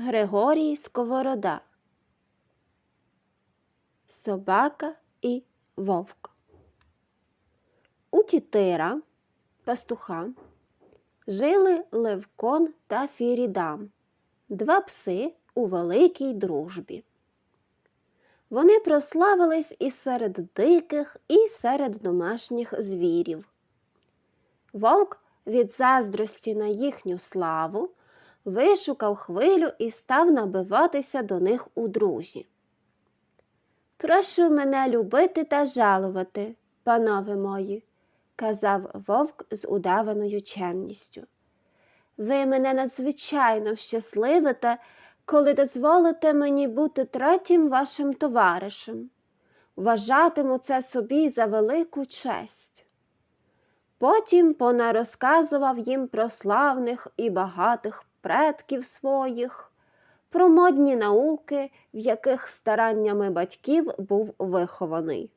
Григорій Сковорода Собака і вовк. У тітира, пастуха, жили Левкон та Фірідам, два пси у великій дружбі. Вони прославились і серед диких, і серед домашніх звірів. Вовк від заздрості на їхню славу вишукав хвилю і став набиватися до них у друзі. Прошу мене любити та жалувати, панове мої, казав вовк з удаваною чемністю. Ви мене надзвичайно щасливите, коли дозволите мені бути третім вашим товаришем. Вважатиму це собі за велику честь. Потім понарозказував їм про славних і багатих предків своїх, про модні науки, в яких стараннями батьків був вихований.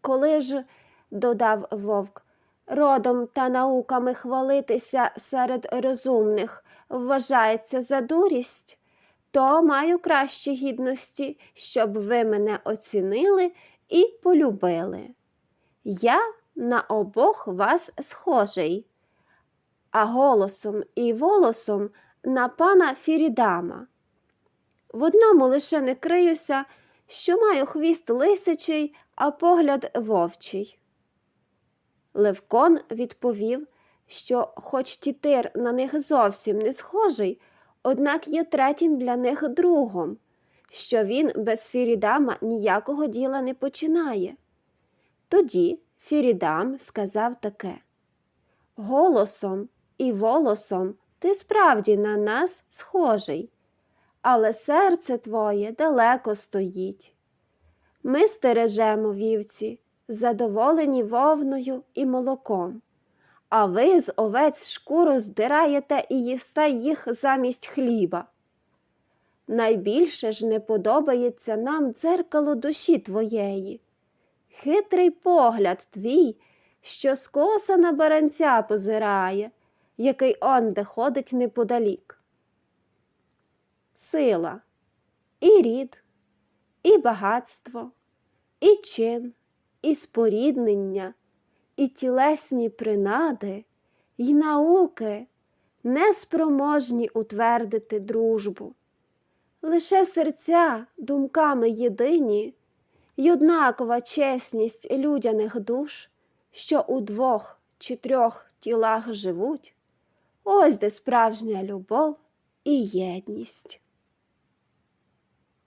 Коли ж, додав вовк, родом та науками хвалитися серед розумних вважається за дурість, то маю кращі гідності, щоб ви мене оцінили і полюбили. Я на обох вас схожий, а голосом і волосом на пана Фірідама. В одному лише не криюся, що маю хвіст лисичий, а погляд вовчий. Левкон відповів, що, хоч тітир на них зовсім не схожий, однак є третім для них другом, що він без Фірідама ніякого діла не починає. Тоді Фірідам сказав таке Голосом і волосом ти справді на нас схожий, але серце твоє далеко стоїть. Ми стережемо вівці, задоволені вовною і молоком, а ви з овець шкуру здираєте і їсте їх замість хліба. Найбільше ж не подобається нам дзеркало душі твоєї, хитрий погляд твій, що скоса на баранця позирає, який онде ходить неподалік. Сила, і рід, і багатство, і чин, і споріднення, і тілесні принади, і науки неспроможні утвердити дружбу. Лише серця думками єдині й однакова чесність людяних душ, що у двох чи трьох тілах живуть, ось де справжня любов і єдність.